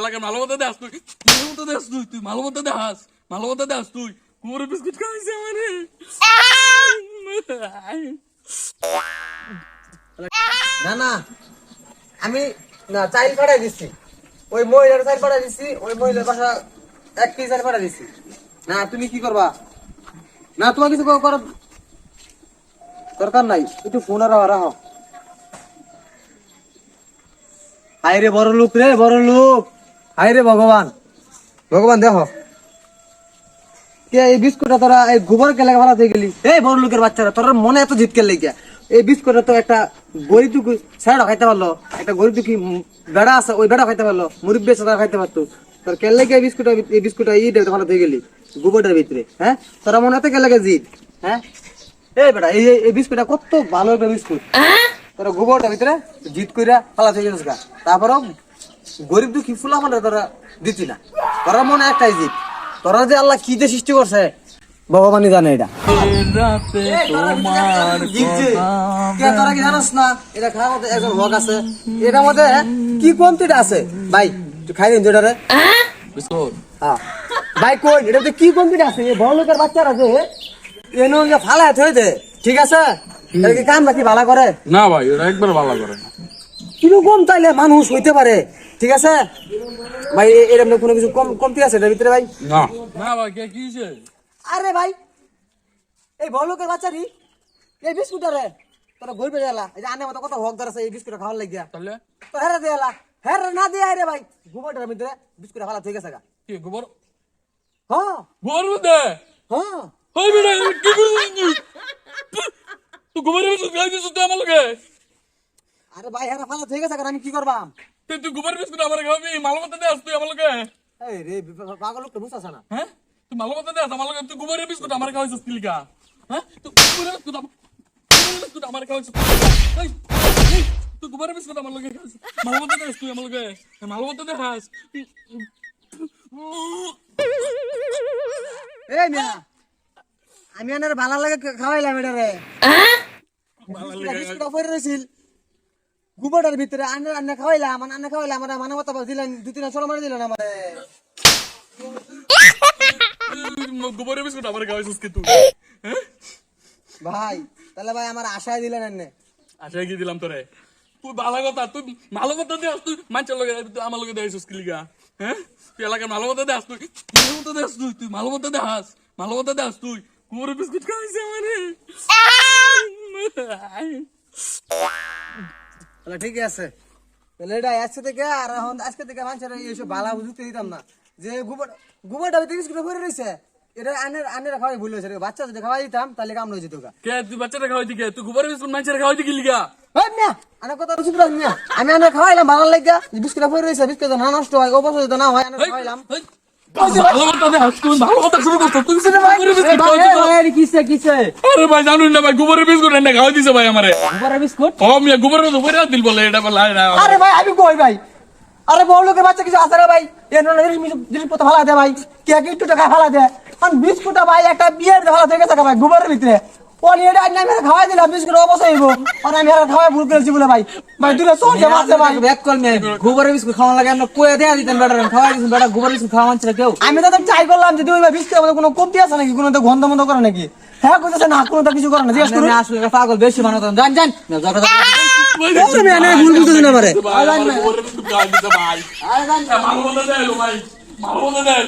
এলাকার ভালো মতো দেখাস তুই। ভালো মতো দেখাস তুই তুই ভালো মতো দেখাস ভালো মতো দেখাস তুই। কুমোর বিস্কুট খাইছে মানে না না, আমি না, চাইল দিচ্ছি ওই মহিলার চাইল দিচ্ছি ওই মহিলার বাসা এক কেজি চাইল পাঠাই দিচ্ছি না, তুমি কি করবা? না, তোমার কিছু করার দরকার নাই। একটু ফোন আর রাখো হাই রে বড় লোক রে বড় লোক হাই রে ভগবান। ভগবান দেখো। কে এই বিস্কুটটা তোরা এই গোবর কে লাগা ভালো গেলি? এই বড় লোকের বাচ্চারা তোর মনে এত জিতকে লেগে এই বিস্কুটটা তো একটা গরিব টুকু স্যারও খাইতে পারল। একটা গরিব টুকি বেড়া আছে ওই বেড়া খাইতে পারল। মুরব্বী আছে তারা খাইতে পারতো। তোর কে লেগে এই বিস্কুটটা এই বিস্কুটটা ই দেবে ভালো হয়ে গেলি গোবরটার ভিতরে হ্যাঁ? তোরা মনে এত কে লেগে জিত হ্যাঁ? এই বেটা এই এই বিস্কুটটা কত ভালো একটা বিস্কুট। তোরা গোবরটার ভিতরে জিত কইরা ফালা থেকে গেছিস গা। তারপরও গরিব দুঃখী ফুলা মানে তোরা দিতি না। তোরা মনে একটাই জিত। তোরা যে আল্লাহ কি যে সৃষ্টি করছে ভগবানই জানে এটা। তোরা কি জানাস না? এটা খাওয়ার মধ্যে একজন হক আছে। এটার মধ্যে কি কমতিটা আছে? ভাই তুই খাই দিন যেটা রে হ্যাঁ। ভাই কই এটা মধ্যে কি কমতিটা আছে? বড় লোকের বাচ্চারা যে এনে ফালায় থই দে। ঠিক আছে? কাম নাকি ভালো করে? না ভাই ওরা একবার ভালো করে। কীরকম তাইলে মানুষ হইতে পারে? ঠিক আছে? ভাই এ- এর মধ্যে কোনো কিছু কম কমতি আছে এটার ভিতরে ভাই? না। না ভাই কে কি হয়েছে আরে ভাই এই বড় লোকের বাচ্চারি এই বিস্কুটটা রে তোরা ঘুরবে গেলা এই যে আনে মতো কত হক আছে এই বিস্কুটটা খাওয়ার লাগিয়া। তাহলে? তো হেরা দিয়ালা হেরা না দিয়া রে ভাই। ঘুমাটার ভিতরে বিস্কুট খাওয়া ঠিক আছে গা। কি গোবর? হ্যাঁ। গোবর দে হ্যাঁ। ওই বেটা কি করছিস তুই? তুই গোবরের বিস্কুট খাইছিস তুই আমার লগে আরে ভাই হেরা ফালা ঠিক আছে গা আমি কি করবাম? তুই তুই গোবরের বিস্কুট আমার খাওয়াবি মালো মতো দেস তুই আমার লগে এই রে পাগল লোকটা বুঝতেছ না। হ্যাঁ? তুই মালো মতো দেস আমার লগে তুই গোবরের বিস্কুট আমার খাওয়াইছিস কি লিগা হ্যাঁ? তুই গোবরের বিস্কুট আমার বিস্কুট আমার খাওয়াইছিস এই, এই, তুই গোবরের বিস্কুট আমার লগে খাওয়াইছিস মালো মতো দেস তুই আমার লগে মালো মতো দেখাস? এই মিয়া আমি আনার ভালো লাগে খাওয়াইলাম এটা রে বিস্কুট অফার রয়েছিল গুবরটার ভিতরে আন্না আন্না খাওয়াইলাম আন্না খাওয়াইলাম আমার মানে মতো দিলেন দু তিন ছোট মারি দিলেন আমার। গোবরের বিস্কুট আমার খাওয়াইছিস কি তুই? হ্যাঁ? ভাই তাহলে ভাই আমার আশায় দিলেন এনে। আচ্ছা কি দিলাম তোরে? তুই ভালো কথা তুই ভালো কথা দেস তুই মানুষের লগে তুই আমার লগে দেখাইছিস কি লিগা? হ্যাঁ? তুই এলাকার ভালো মতো দেস তুই ভালো মতো দেস তুই তুই ভালো মতো দেখাস ভালো মতো দেস তুই। কুমোরের বিস্কুট খাইছে মানে তাহলে ঠিক আছে। তাহলে এটা আজকে থেকে আর এখন আজকে থেকে মানুষের এইসব ভালো বুঝতে দিতাম না। যে গোবর গোবরটা ভিতরে বিস্কুট করে রয়েছে এটা আনের আনের খাওয়াই ভুল হয়েছে বাচ্চা যদি খাওয়াই দিতাম তাহলে কাম হয়ে যেত কে তুই বাচ্চাটা খাওয়াই দিকে? তুই কুমোরের বিস্কুট মানুষের খাওয়াই দিকে লিগা? এই কথা চুপ রাখ। আমি আনার খাওয়াইলাম ভালো লাগে বিস্কুট পরে রয়েছে বিস্কুট না নষ্ট হয় অবশ্যই না হয় এই, খাওয়াইলাম। বিস্কুট আরে না বিস্কুট বিস্কুট? না। বড় লোকের বাচ্চা কিছু আছে রে ভাই? জিনিসপত্র ফালা দে ভাই। কে একটু টাকা ফালা দে। আর বিস্কুটটা ভাই একটা বিয়ের ফালা থেকে থাকে ভাই গোবরের ভিতরে। আজ খাওয়াই দিলাম বিস্কুট অবশ্যই হইব আর আমি আর খাওয়াই ভুল করেছি বলে ভাই। ভাই দুটো মারছে ভাই। ব্যাক কল মে গোবরের বিস্কুট খাওয়া লাগে আমরা কয়ে দেয়া দিতেন বেটা খাওয়া দিতেন বেটা গোবরের বিস্কুট খাওয়া মানছে কেউ। আমি তো ট্রাই করলাম যদি ওই বিস্কুটের মধ্যে কোনো কমতি আছে নাকি? কোনো তো গন্ধ মন্ধ করে নাকি? হ্যাঁ কইতেছে না কোনো তো কিছু করে না জিজ্ঞেস করুন। আসলে পাগল বেশি বানাতাম জান জান জগৎ তুমি এনে ভুল বুঝতেছি না পারে ভাই গোবরের বিস্কুট খাওয়াই দিছে ভালো মতো দেয় ভাই। ভালো মতো দেয়